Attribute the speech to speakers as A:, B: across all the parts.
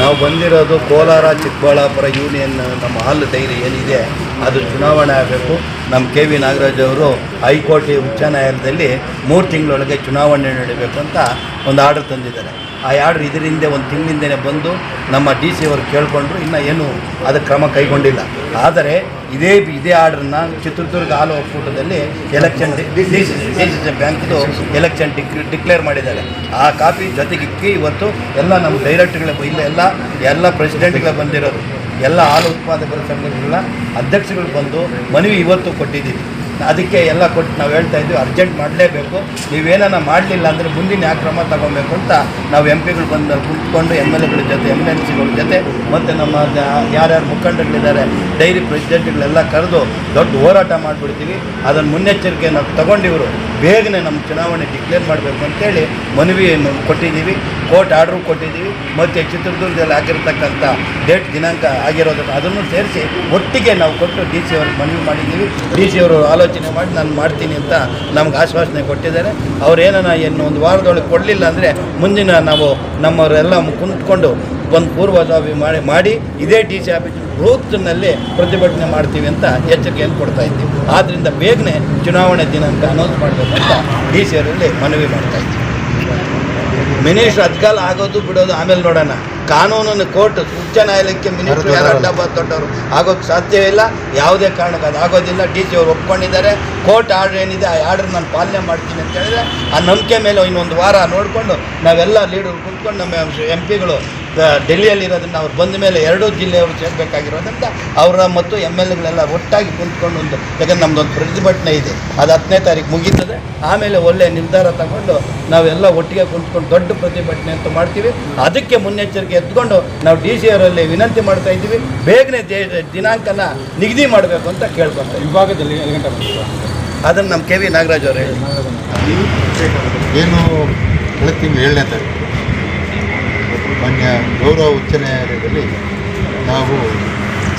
A: ನಾವು ಬಂದಿರೋದು ಕೋಲಾರ, ಚಿಕ್ಕಬಳ್ಳಾಪುರ ಯೂನಿಯನ್ ನಮ್ಮ ಹಾಲು ಡೈರಿ ಏನಿದೆ, ಅದು ಚುನಾವಣೆ ಆಗಬೇಕು. ನಮ್ಮ ಕೆ ವಿ ನಾಗರಾಜ್ ಅವರು ಹೈಕೋರ್ಟ್ ಉಚ್ಚ ನ್ಯಾಯಾಲಯದಲ್ಲಿ ಮೂರು ತಿಂಗಳೊಳಗೆ ಚುನಾವಣೆ ನಡೀಬೇಕು ಅಂತ ಒಂದು ಆರ್ಡರ್ ತಂದಿದ್ದಾರೆ. ಆ ಯಾರು ಇದರಿಂದ ಒಂದು ತಿಂಗಳಿಂದನೇ ಬಂದು ನಮ್ಮ ಡಿ ಸಿ ಅವರು ಕೇಳಿಕೊಂಡ್ರು, ಇನ್ನೂ ಏನು ಅದಕ್ಕೆ ಕ್ರಮ ಕೈಗೊಂಡಿಲ್ಲ. ಆದರೆ ಇದೇ ಇದೇ ಆರ್ಡ್ರನ್ನ ಚಿತ್ರದುರ್ಗ ಹಾಲು ಒಕ್ಕೂಟದಲ್ಲಿ ಎಲೆಕ್ಷನ್ ಡಿ ಸಿ ಸಿ ಬ್ಯಾಂಕ್ದು ಎಲೆಕ್ಷನ್ ಡಿಕ್ ಡಿಕ್ಲೇರ್ ಮಾಡಿದ್ದಾರೆ. ಆ ಕಾಪಿ ಜೊತೆಗಿಕ್ಕಿ ಇವತ್ತು ಎಲ್ಲ ನಮ್ಮ ಡೈರೆಕ್ಟ್ಗಳ ಇಲ್ಲ, ಎಲ್ಲ ಎಲ್ಲ ಪ್ರೆಸಿಡೆಂಟ್ಗಳ ಬಂದಿರೋದು ಎಲ್ಲ ಹಾಲು ಉತ್ಪಾದಕರ ಸಂಘಗಳ ಅಧ್ಯಕ್ಷಗಳು ಬಂದು ಮನವಿ ಇವತ್ತು ಕೊಟ್ಟಿದ್ದೀವಿ. ಅದಕ್ಕೆ ಎಲ್ಲ ಕೊಟ್ಟು ನಾವು ಹೇಳ್ತಾ ಇದ್ವಿ, ಅರ್ಜೆಂಟ್ ಮಾಡಲೇಬೇಕು. ನೀವೇನ ಮಾಡಲಿಲ್ಲ ಅಂದರೆ ಮುಂದಿನ ಯಾವ ಕ್ರಮ ತಗೊಬೇಕು ಅಂತ ನಾವು ಎಂ ಪಿಗಳು ಬಂದು ಕುತ್ಕೊಂಡು ಎಂ ಎಲ್ ಎಗಳ ಜೊತೆ ಎಂ ಎಲ್ ಸಿಗಳ ಜೊತೆ ಮತ್ತು ನಮ್ಮ ಯಾರ್ಯಾರು ಮುಖಂಡಗಳಿದ್ದಾರೆ ಡೈರಿ ಪ್ರೆಸಿಡೆಂಟ್ಗಳೆಲ್ಲ ಕರೆದು ದೊಡ್ಡ ಹೋರಾಟ ಮಾಡಿಬಿಡ್ತೀವಿ. ಅದನ್ನು ಮುನ್ನೆಚ್ಚರಿಕೆಯನ್ನು ತಗೊಂಡಿವರು. ಬೇಗನೆ ನಮ್ಮ ಚುನಾವಣೆ ಡಿಕ್ಲೇರ್ ಮಾಡಬೇಕು ಅಂತೇಳಿ ಮನವಿಯನ್ನು ಕೊಟ್ಟಿದ್ದೀವಿ. ಕೋರ್ಟ್ ಆರ್ಡ್ರು ಕೊಟ್ಟಿದ್ದೀವಿ. ಮತ್ತು ಚಿತ್ರದುರ್ಗದಲ್ಲಿ ಆಗಿರತಕ್ಕಂಥ ಡೇಟ್ ದಿನಾಂಕ ಆಗಿರೋದನ್ನು ಅದನ್ನು ಸೇರಿಸಿ ಒಟ್ಟಿಗೆ ನಾವು ಕೊಟ್ಟು ಡಿ ಸಿ ಅವ್ರಿಗೆ ಮನವಿ ಮಾಡಿದ್ದೀವಿ. ಡಿ ಸಿ ಅವರು ಆಲೋಚನೆ ಮಾಡಿ ನಾನು ಮಾಡ್ತೀನಿ ಅಂತ ನಮ್ಗೆ ಆಶ್ವಾಸನೆ ಕೊಟ್ಟಿದ್ದಾರೆ. ಅವ್ರು ಏನನ್ನ ಇನ್ನು ಒಂದು ವಾರದೊಳಗೆ ಕೊಡಲಿಲ್ಲ ಅಂದರೆ ಮುಂದಿನ ನಾವು ನಮ್ಮವರೆಲ್ಲ ಕುಂತ್ಕೊಂಡು ಒಂದು ಪೂರ್ವಭಾವಿ ಮಾಡಿ ಮಾಡಿ ಇದೇ ಡಿ ಸಿ ಆಫೀಸ್ ಬೃಹತ್ನಲ್ಲಿ ಪ್ರತಿಭಟನೆ ಮಾಡ್ತೀವಿ ಅಂತ ಎಚ್ಚರಿಕೆಯನ್ನು ಕೊಡ್ತಾ ಇದ್ದೀವಿ. ಆದ್ದರಿಂದ ಬೇಗನೆ ಚುನಾವಣೆ ದಿನಾಂಕ ಅನೌನ್ಸ್ ಮಾಡಬೇಕು ಅಂತ ಡಿ ಸಿ ಅವರಲ್ಲಿ ಮನವಿ ಮಾಡ್ತಾ ಇದ್ದೀವಿ. ಮಿನಿಸ್ಟ್ರ್ ಅದ್ಕಾಲ ಆಗೋದು ಬಿಡೋದು ಆಮೇಲೆ ನೋಡೋಣ. ಕಾನೂನನ್ನು ಕೋರ್ಟ್ ಉಚ್ಚ ನ್ಯಾಯಾಲಯಕ್ಕೆ ಮಿನಿಸ್ಟ್ರು ಯಾರು ಅಡ್ಡ ದೊಡ್ಡವರು ಆಗೋಕ್ಕೆ ಸಾಧ್ಯವೇ ಇಲ್ಲ. ಯಾವುದೇ ಕಾರಣಕ್ಕೆ ಅದು ಆಗೋದಿಲ್ಲ. ಡಿ ಸಿ ಅವರು ಒಪ್ಕೊಂಡಿದ್ದಾರೆ. ಕೋರ್ಟ್ ಆರ್ಡರ್ ಏನಿದೆ ಆ ಆರ್ಡರ್ ನಾನು ಪಾಲನೆ ಮಾಡ್ತೀನಿ ಅಂತ ಹೇಳಿದ್ರೆ ಆ ನಂಬಿಕೆ ಮೇಲೆ ಇನ್ನೊಂದು ವಾರ ನೋಡಿಕೊಂಡು ನಾವೆಲ್ಲ ಲೀಡರ್ ಕುತ್ಕೊಂಡು ನಮ್ಮ ಎಂ ಪಿಗಳು ಡೆಲ್ಲಿಯಲ್ಲಿ ಇರೋದ್ರಿಂದ ಅವ್ರು ಬಂದ ಮೇಲೆ ಎರಡೂ ಜಿಲ್ಲೆಯವರು ಸೇರಬೇಕಾಗಿರೋದ್ರಿಂದ ಅವರ ಮತ್ತು ಎಂ ಎಲ್ ಎಗಳೆಲ್ಲ ಒಟ್ಟಾಗಿ ಕುಂತ್ಕೊಂಡು ಒಂದು ಯಾಕಂದ್ರೆ ನಮ್ಮದೊಂದು ಪ್ರತಿಭಟನೆ ಇದೆ. ಅದು ಹತ್ತನೇ ತಾರೀಕು ಮುಗೀತದೆ. ಆಮೇಲೆ ಒಳ್ಳೆ ನಿರ್ಧಾರ ತಗೊಂಡು ನಾವೆಲ್ಲ ಒಟ್ಟಿಗೆ ಕುಂತ್ಕೊಂಡು ದೊಡ್ಡ ಪ್ರತಿಭಟನೆ ಅಂತ ಮಾಡ್ತೀವಿ. ಅದಕ್ಕೆ ಮುನ್ನೆಚ್ಚರಿಕೆ ಎತ್ಕೊಂಡು ನಾವು ಡಿ ಸಿ ಅವರಲ್ಲಿ ವಿನಂತಿ ಮಾಡ್ತಾ ಇದ್ದೀವಿ. ಬೇಗನೆ ದೇ- ದಿನಾಂಕನ ನಿಗದಿ ಮಾಡಬೇಕು ಅಂತ ಕೇಳ್ಕೊತಾರೆ
B: ವಿಭಾಗದಲ್ಲಿ
A: ಅದನ್ನು ನಮ್ಮ ಕೆ ವಿ ನಾಗರಾಜ್ ಅವರೇ
C: ಏನು ಕಳೆದ ತಿಂಗಳು ಏಳನೇ ತಾರೀಕು. ಮಾನ್ಯ ಗೌರವ ಉಚ್ಚ ನ್ಯಾಯಾಲಯದಲ್ಲಿ ನಾವು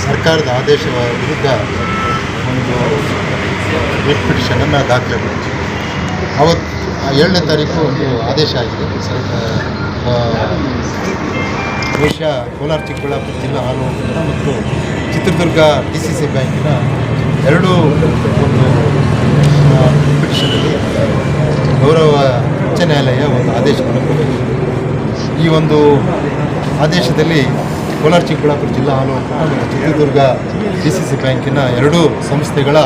C: ಸರ್ಕಾರದ ಆದೇಶ ವಿರುದ್ಧ ಒಂದು ರಿಟ್ ಪಿಟಿಷನನ್ನು ದಾಖಲೆ ಮಾಡಿದ್ವಿ ಅವತ್ತು ಏಳನೇ ತಾರೀಕು ಒಂದು ಆದೇಶ ಆಗಿದೆ ಬಹುಶಃ ಕೋಲಾರ, ಚಿಕ್ಕಬಳ್ಳಾಪುರ ಜಿಲ್ಲಾ ಹಾಲು ಒಕ್ಕೂಟ ಮತ್ತು ಚಿತ್ರದುರ್ಗ ಡಿ ಸಿ ಸಿ ಬ್ಯಾಂಕಿನ ಎರಡೂ ಒಂದು ಪಿಟಿಷನಲ್ಲಿ ಗೌರವ ಉಚ್ಚ ನ್ಯಾಯಾಲಯ ಒಂದು ಆದೇಶವನ್ನು ಕೊಟ್ಟಿದೆ. ಈ ಒಂದು ಆದೇಶದಲ್ಲಿ ಕೋಲಾರ, ಚಿಕ್ಕಬಳ್ಳಾಪುರ ಜಿಲ್ಲಾ ಹಾಲು ಒಕ್ಕೂಟ ಮತ್ತು ಚಿತ್ರದುರ್ಗ ಡಿ ಸಿ ಸಿ ಬ್ಯಾಂಕಿನ ಎರಡೂ ಸಂಸ್ಥೆಗಳ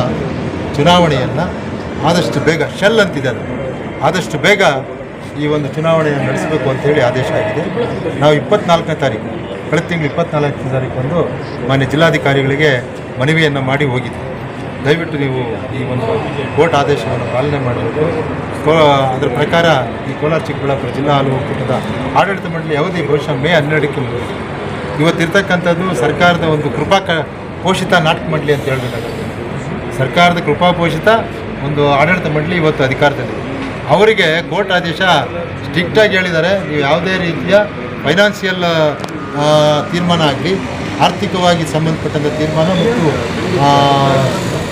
C: ಚುನಾವಣೆಯನ್ನು ಆದಷ್ಟು ಬೇಗ ಶೆಲ್ ಅಂತಿದೆ ಅದು ಆದಷ್ಟು ಬೇಗ ಈ ಒಂದು ಚುನಾವಣೆಯನ್ನು ನಡೆಸಬೇಕು ಅಂತೇಳಿ ಆದೇಶ ಆಗಿದೆ. ನಾವು ಇಪ್ಪತ್ನಾಲ್ಕನೇ ತಾರೀಕು, ಕಳೆದ ತಿಂಗಳು ಇಪ್ಪತ್ನಾಲ್ಕನೇ ಬಂದು ಮಾನ್ಯ ಜಿಲ್ಲಾಧಿಕಾರಿಗಳಿಗೆ ಮನವಿಯನ್ನು ಮಾಡಿ ಹೋಗಿದ್ದೆ ದಯವಿಟ್ಟು ನೀವು ಈ ಒಂದು ಕೋರ್ಟ್ ಆದೇಶವನ್ನು ಪಾಲನೆ ಮಾಡಬೇಕು. ಕೋ ಅದರ ಪ್ರಕಾರ ಈ ಕೋಲಾರ, ಚಿಕ್ಕಬಳ್ಳಾಪುರ ಜಿಲ್ಲಾ ಹಾಲು ಒಕ್ಕೂಟದ ಆಡಳಿತ ಮಂಡಳಿ ಅವಧಿ ಬಹುಶಃ ಮೇ ಹನ್ನೆರಡಕ್ಕೆ ಮುಗಿದಿದೆ ಇವತ್ತಿರ್ತಕ್ಕಂಥದ್ದು ಸರ್ಕಾರದ ಒಂದು ಕೃಪಾ ಕ ಪೋಷಿತ ನಾಟಕ ಮಂಡಳಿ ಅಂತ ಹೇಳಬೇಕಾಗುತ್ತೆ. ಸರ್ಕಾರದ ಕೃಪಾ ಪೋಷಿತ ಒಂದು ಆಡಳಿತ ಮಂಡಳಿ ಇವತ್ತು ಅಧಿಕಾರದಲ್ಲಿದೆ. ಅವರಿಗೆ ಕೋರ್ಟ್ ಆದೇಶ ಸ್ಟ್ರಿಕ್ಟಾಗಿ ಹೇಳಿದ್ದಾರೆ, ನೀವು ಯಾವುದೇ ರೀತಿಯ ಫೈನಾನ್ಷಿಯಲ್ ತೀರ್ಮಾನ ಆಗಲಿ, ಆರ್ಥಿಕವಾಗಿ ಸಂಬಂಧಪಟ್ಟಂಥ ತೀರ್ಮಾನ ಮತ್ತು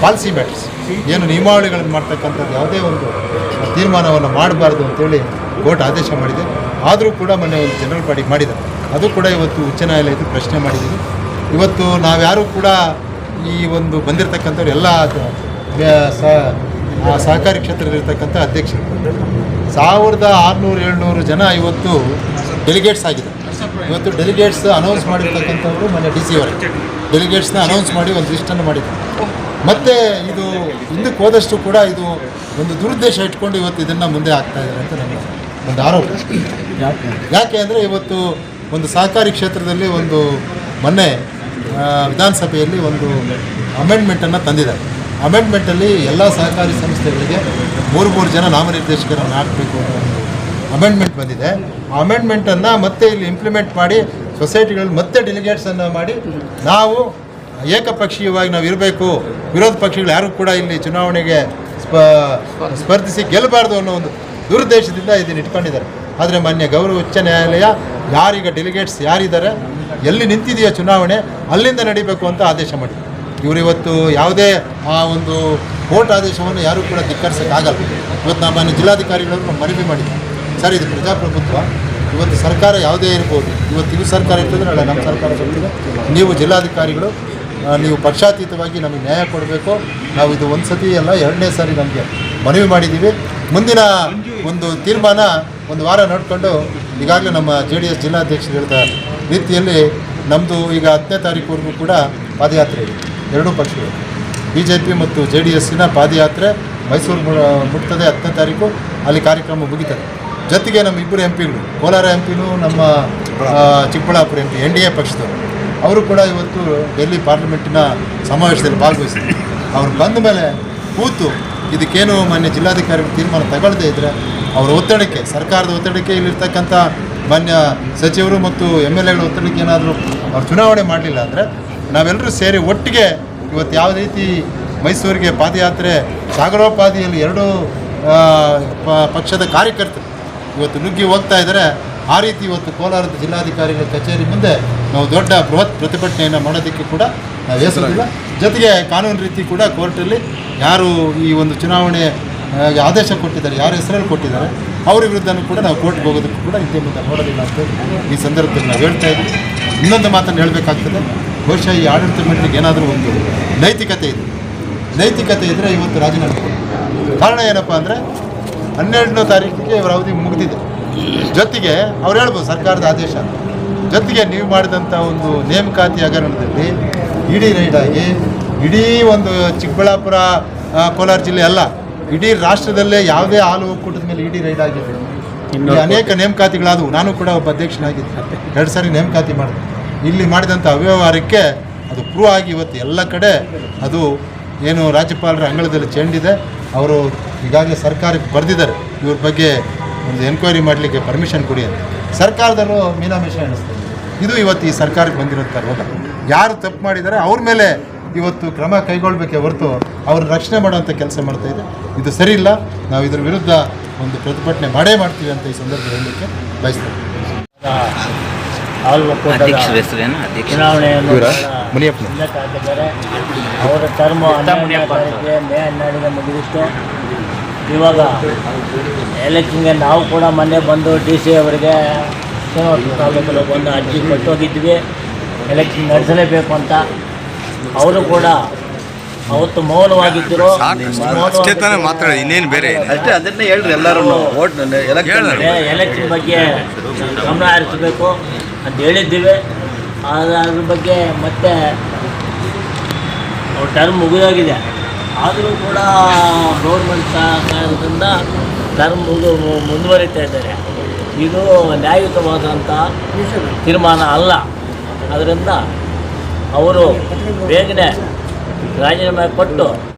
C: ಪಾಲಿಸಿ ಮ್ಯಾಟರ್ಸ್, ಏನು ನಿಯಮಾವಳಿಗಳನ್ನು ಮಾಡ್ತಕ್ಕಂಥದ್ದು ಯಾವುದೇ ಒಂದು ತೀರ್ಮಾನವನ್ನು ಮಾಡಬಾರ್ದು ಅಂತೇಳಿ ಕೋರ್ಟ್ ಆದೇಶ ಮಾಡಿದೆ. ಆದರೂ ಕೂಡ ಮೊನ್ನೆ ಒಂದು ಜನರಲ್ ಬಾಡಿ ಮಾಡಿದ್ದಾರೆ ಅದು ಕೂಡ ಇವತ್ತು ಉಚ್ಚ ನ್ಯಾಯಾಲಯದ ಪ್ರಶ್ನೆ ಮಾಡಿದ್ದೀವಿ. ಇವತ್ತು ನಾವ್ಯಾರೂ ಕೂಡ ಈ ಒಂದು ಬಂದಿರತಕ್ಕಂಥವ್ರು ಎಲ್ಲ ಸ- ಆ ಸಹಕಾರಿ ಕ್ಷೇತ್ರದಲ್ಲಿರ್ತಕ್ಕಂಥ ಅಧ್ಯಕ್ಷರು. ಸಾವಿರದ ಆರುನೂರು, ಏಳ್ನೂರು ಜನ ಇವತ್ತು ಡೆಲಿಗೇಟ್ಸ್ ಆಗಿದೆ. ಇವತ್ತು ಡೆಲಿಗೇಟ್ಸ್ ಅನೌನ್ಸ್ ಮಾಡಿರ್ತಕ್ಕಂಥವ್ರು ಮೊನ್ನೆ ಡಿ ಸಿ ಅವರೇ. ಡೆಲಿಗೇಟ್ಸ್ನ ಅನೌನ್ಸ್ ಮಾಡಿ ಒಂದು ಲಿಸ್ಟನ್ನು ಮಾಡಿದ್ದಾರೆ ಮತ್ತು ಇದು ಹಿಂದಕ್ಕೆ ಹೋದಷ್ಟು ಕೂಡ ಇದು ಒಂದು ದುರುದ್ದೇಶ ಇಟ್ಕೊಂಡು ಇವತ್ತು ಇದನ್ನು ಮುಂದೆ ಆಗ್ತಾ ಇದ್ದಾರೆ ಅಂತ ನನ್ನ ಒಂದು ಆರೋಪ.
B: ಯಾಕೆ
C: ಅಂದರೆ ಇವತ್ತು ಒಂದು ಸಹಕಾರಿ ಕ್ಷೇತ್ರದಲ್ಲಿ ಒಂದು ಮೊನ್ನೆ ವಿಧಾನಸಭೆಯಲ್ಲಿ ಒಂದು ಅಮೆಂಡ್ಮೆಂಟನ್ನು ತಂದಿದ್ದಾರೆ. ಅಮೆಂಡ್ಮೆಂಟಲ್ಲಿ ಎಲ್ಲ ಸಹಕಾರಿ ಸಂಸ್ಥೆಗಳಿಗೆ ಮೂರು ಮೂರು ಜನ ನಾಮನಿರ್ದೇಶಕರನ್ನು ಹಾಕಬೇಕು ಅನ್ನೋ ಒಂದು ಅಮೆಂಡ್ಮೆಂಟ್ ಬಂದಿದೆ. ಆ ಅಮೆಂಡ್ಮೆಂಟನ್ನು ಮತ್ತೆ ಇಲ್ಲಿ ಇಂಪ್ಲಿಮೆಂಟ್ ಮಾಡಿ ಸೊಸೈಟಿಗಳಲ್ಲಿ ಮತ್ತೆ ಡೆಲಿಗೇಟ್ಸನ್ನು ಮಾಡಿ ನಾವು ಏಕಪಕ್ಷೀಯವಾಗಿ ನಾವು ಇರಬೇಕು. ವಿರೋಧ ಪಕ್ಷಗಳು ಯಾರು ಕೂಡ ಇಲ್ಲಿ ಚುನಾವಣೆಗೆ ಸ್ಪ, ಸ್ಪರ್ಧಿಸಿ ಗೆಲ್ಲಬಾರ್ದು ಅನ್ನೋ ಒಂದು ದುರುದ್ದೇಶದಿಂದ ಇದನ್ನು ಇಟ್ಕೊಂಡಿದ್ದಾರೆ. ಆದರೆ ಮಾನ್ಯ ಗೌರವ ಉಚ್ಚ ನ್ಯಾಯಾಲಯ ಯಾರೀಗ ಡೆಲಿಗೇಟ್ಸ್ ಯಾರಿದ್ದಾರೆ, ಎಲ್ಲಿ ನಿಂತಿದೆಯೋ ಚುನಾವಣೆ ಅಲ್ಲಿಂದ ನಡಿಬೇಕು ಅಂತ ಆದೇಶ ಮಾಡಿದೆ. ಇವರು ಇವತ್ತು ಯಾವುದೇ, ಆ ಒಂದು ಕೋರ್ಟ್ ಆದೇಶವನ್ನು ಯಾರೂ ಕೂಡ ಧಿಕ್ಕರಿಸೋಕ್ಕಾಗಲ್ಲ. ಇವತ್ತು ನಾವು ಮಾನ್ಯ ಜಿಲ್ಲಾಧಿಕಾರಿಗಳನ್ನು ಮನವಿ ಮಾಡಿದ್ದೀವಿ ಸರ್, ಇದು ಪ್ರಜಾಪ್ರಭುತ್ವ. ಇವತ್ತು ಸರ್ಕಾರ ಯಾವುದೇ ಇರ್ಬೋದು, ಇವತ್ತು ಇದು ಸರ್ಕಾರ ಇರ್ತದೆ, ನಾಳೆ ನಮ್ಮ ಸರ್ಕಾರ ಸಲ್ಲಿದೆ ನೀವು ಜಿಲ್ಲಾಧಿಕಾರಿಗಳು ನೀವು ಪಕ್ಷಾತೀತವಾಗಿ ನಮಗೆ ನ್ಯಾಯ ಕೊಡಬೇಕು. ನಾವು ಇದು ಒಂದು ಸತಿ ಅಲ್ಲ, ಎರಡನೇ ಸಾರಿ ನಮಗೆ ಮನವಿ ಮಾಡಿದ್ದೀವಿ. ಮುಂದಿನ ಒಂದು ತೀರ್ಮಾನ ಒಂದು ವಾರ ನೋಡಿಕೊಂಡು ಈಗಾಗಲೇ ನಮ್ಮ ಜೆ ಡಿ ಎಸ್ ಜಿಲ್ಲಾಧ್ಯಕ್ಷರು ಹೇಳಿದ ರೀತಿಯಲ್ಲಿ ನಮ್ಮದು ಈಗ ಹತ್ತನೇ ತಾರೀಕುವರೆಗೂ ಕೂಡ ಪಾದಯಾತ್ರೆ ಇದೆ. ಎರಡೂ ಪಕ್ಷಗಳು. ಬಿ ಜೆ ಪಿ ಮತ್ತು ಜೆ ಡಿ ಎಸ್ಸಿನ ಪಾದಯಾತ್ರೆ ಮೈಸೂರು ಮುಟ್ತದೆ ಹತ್ತನೇ ತಾರೀಕು. ಅಲ್ಲಿ ಕಾರ್ಯಕ್ರಮ ಮುಗಿತದೆ. ಜೊತೆಗೆ ನಮ್ಮ ಇಬ್ಬರು ಎಂ ಪಿಗಳು ಕೋಲಾರ ಎಂ ಪಿನೂ ನಮ್ಮ Chikkaballapur. M P N D A ಪಕ್ಷದವರು. ಅವರು ಕೂಡ ಇವತ್ತು ಡೆಲ್ಲಿ ಪಾರ್ಲಿಮೆಂಟಿನ ಸಮಾವೇಶದಲ್ಲಿ ಭಾಗವಹಿಸಿದ್ರು ಅವ್ರು ಬಂದ ಮೇಲೆ ಕೂತು ಇದಕ್ಕೇನು ಮಾನ್ಯ ಜಿಲ್ಲಾಧಿಕಾರಿಗಳು ತೀರ್ಮಾನ ತಗೊಳ್ಳದೇ ಇದ್ದರೆ ಅವರ ಒತ್ತಡಕ್ಕೆ ಸರ್ಕಾರದ ಒತ್ತಡಕ್ಕೆ ಇಲ್ಲಿರ್ತಕ್ಕಂಥ ಮಾನ್ಯ ಸಚಿವರು ಮತ್ತು ಎಂ ಎಲ್ ಎಗಳ ಒತ್ತಡಕ್ಕೆ ಏನಾದರೂ ಅವ್ರು ಚುನಾವಣೆ ಮಾಡಲಿಲ್ಲ ಅಂದರೆ ನಾವೆಲ್ಲರೂ ಸೇರಿ ಒಟ್ಟಿಗೆ ಇವತ್ತು ಯಾವ ರೀತಿ ಮೈಸೂರಿಗೆ ಪಾದಯಾತ್ರೆ, ಸಾಗರೋಪಾದಿಯಲ್ಲಿ ಎರಡೂ ಪಕ್ಷದ ಕಾರ್ಯಕರ್ತರು ಇವತ್ತು ನುಗ್ಗಿ ಹೋಗ್ತಾ ಇದ್ದಾರೆ. ಆ ರೀತಿ ಇವತ್ತು ಕೋಲಾರದ ಜಿಲ್ಲಾಧಿಕಾರಿಗಳ ಕಚೇರಿ ಮುಂದೆ ನಾವು ದೊಡ್ಡ ಬೃಹತ್ ಪ್ರತಿಭಟನೆಯನ್ನು ಮಾಡೋದಕ್ಕೆ ಕೂಡ ನಾವು ಹೆಸರಿಲ್ಲ ಜೊತೆಗೆ ಕಾನೂನು ರೀತಿ ಕೂಡ ಕೋರ್ಟಲ್ಲಿ ಯಾರು ಈ ಒಂದು ಚುನಾವಣೆ ಆದೇಶ ಕೊಟ್ಟಿದ್ದಾರೆ, ಯಾರ ಹೆಸರಲ್ಲಿ ಕೊಟ್ಟಿದ್ದಾರೆ, ಅವ್ರ ವಿರುದ್ಧನೂ ಕೂಡ ನಾವು ಕೋರ್ಟ್ಗೆ ಹೋಗೋದಕ್ಕೂ ಕೂಡ ಇದೇ ಮುಂದೆ ನೋಡೋದಿಲ್ಲ ಅಂತ ಈ ಸಂದರ್ಭದಲ್ಲಿ ನಾವು ಹೇಳ್ತಾ ಇದ್ದೀವಿ ಇನ್ನೊಂದು ಮಾತನ್ನು ಹೇಳಬೇಕಾಗ್ತದೆ. ಬಹುಶಃ ಈ ಆಡಳಿತ ಮಂಡಳಿಗೆ ಏನಾದರೂ ಒಂದು ನೈತಿಕತೆ ಇದೆ. ನೈತಿಕತೆ ಇದ್ದರೆ ಇವತ್ತು ರಾಜೀನಾಮೆ ಕಾರಣ ಏನಪ್ಪ ಅಂದರೆ ಹನ್ನೆರಡನೇ ತಾರೀಕಿಗೆ ಇವರ ಅವಧಿ ಮುಗಿದಿದೆ. ಜೊತೆಗೆ ಅವ್ರು ಹೇಳ್ಬೋದು ಸರ್ಕಾರದ ಆದೇಶ. ಜೊತೆಗೆ ನೀವು ಮಾಡಿದಂಥ ಒಂದು ನೇಮಕಾತಿ ಹಗರಣದಲ್ಲಿ ಇಡೀ ರೈಡ್ ಆಗಿ ಇಡೀ ಒಂದು ಚಿಕ್ಕಬಳ್ಳಾಪುರ ಕೋಲಾರ ಜಿಲ್ಲೆ ಅಲ್ಲ ಇಡೀ ರಾಷ್ಟ್ರದಲ್ಲೇ ಯಾವುದೇ ಹಾಲು ಒಕ್ಕೂಟದ ಮೇಲೆ ಇಡೀ ರೈಡ್ ಆಗಿದೆ. ಅನೇಕ ನೇಮಕಾತಿಗಳಾದವು. ನಾನು ಕೂಡ ಒಬ್ಬ ಅಧ್ಯಕ್ಷನಾಗಿದ್ದೆ. ಎರಡು ಸಾರಿ ನೇಮಕಾತಿ ಮಾಡಿದೆ. ಇಲ್ಲಿ ಮಾಡಿದಂಥ ಅವ್ಯವಹಾರಕ್ಕೆ ಅದು ಪ್ರೂವ್ ಆಗಿ ಇವತ್ತು ಎಲ್ಲ ಕಡೆ ಅದು ಏನು ರಾಜ್ಯಪಾಲರ ಅಂಗಳದಲ್ಲಿ ಚೆಂಡಿದೆ. ಅವರು ಈಗಾಗಲೇ ಸರ್ಕಾರಕ್ಕೆ ಬರೆದಿದ್ದಾರೆ. ಇವ್ರ ಬಗ್ಗೆ ಒಂದು ಎನ್ಕ್ವೈರಿ ಮಾಡಲಿಕ್ಕೆ ಪರ್ಮಿಷನ್ ಕೊಡಿ ಅಂತ. ಸರ್ಕಾರದಲ್ಲೂ ಮೀನಾಮೇಷನ್ ಎಣಿಸ್ತಾರೆ ಇದು ಇವತ್ತು ಈ ಸರ್ಕಾರಕ್ಕೆ ಬಂದಿರೋಂಥ ರೋಗ. ಯಾರು ತಪ್ಪು ಮಾಡಿದ್ದಾರೆ ಅವ್ರ ಮೇಲೆ ಇವತ್ತು ಕ್ರಮ ಕೈಗೊಳ್ಳಬೇಕೆ ಹೊರತು ಅವ್ರ ರಕ್ಷಣೆ ಮಾಡುವಂಥ ಕೆಲಸ ಮಾಡ್ತಾ ಇದೆ. ಇದು ಸರಿ ಇಲ್ಲ. ನಾವು ಇದ್ರ ವಿರುದ್ಧ ಒಂದು ಪ್ರತಿಭಟನೆ ಮಾಡೇ ಮಾಡ್ತೀವಿ ಅಂತ ಈ ಸಂದರ್ಭದಲ್ಲಿ ಹೇಳಲಿಕ್ಕೆ ಬಯಸ್ತೇವೆ
D: ಹಾಲು ಒಕ್ಕೂಟದ
B: ಅಧ್ಯಕ್ಷರ ಹೆಸರೇನು? ಅಧ್ಯಕ್ಷ
D: ಚುನಾವಣೆಯನ್ನು
C: ಇವರ?
D: ಅವರ ಟರ್ಮ್ ಹನ್ನೆರಡನೇ ತಾರೀಕಿಗೆ ಮೇ ಹನ್ನೆರಡಿಗೆ ಮುಗಿದಿತ್ತು ಇವಾಗ ಎಲೆಕ್ಷನ್ಗೆ ನಾವು ಕೂಡ ಮೊನ್ನೆ ಬಂದು ಡಿ ಸಿ ಅವರಿಗೆ ತಾಲೂಕಲ್ಲಿ ಬಂದು ಅರ್ಜಿ ಕೊಟ್ಟೋಗಿದ್ವಿ. ಎಲೆಕ್ಷನ್ ನಡೆಸಲೇಬೇಕು ಅಂತ. ಅವರು ಕೂಡ ಅವತ್ತು ಮೌನವಾಗಿದ್ದರು.
E: ಅಷ್ಟೇ ತಾನೇ ಮಾತಾಡಿ ಇನ್ನೇನು ಬೇರೆ.
A: ಅಷ್ಟೇ ಅದನ್ನೇ ಹೇಳ್ರಿ ಎಲ್ಲರೂ ಓಟ್ ಎಲೆಕ್ಷನ್
E: ಹೇಳು.
D: ಎಲೆಕ್ಷನ್ ಬಗ್ಗೆ ಗಮನ ಹರಿಸಬೇಕು. ಅಂತ ಹೇಳಿದ್ದೀವಿ. ಅದರ ಬಗ್ಗೆ ಮತ್ತೆ ಅವ್ರ ಟರ್ಮ್ ಮುಗಿದೋಗಿದೆ. ಆದರೂ ಕೂಡ ಗೌರ್ಮೆಂಟ್ ಸಹಕಾರದಿಂದ ಟರ್ಮ್ ಮುಗಿದು ಮುಂದುವರಿತಾ ಇದ್ದಾರೆ. ಇದು ನ್ಯಾಯಯುತವಾದಂಥ ತೀರ್ಮಾನ ಅಲ್ಲ. ಅದರಿಂದ ಅವರು ಬೇಗನೆ ರಾಜೀನಾಮೆ ಕೊಟ್ಟು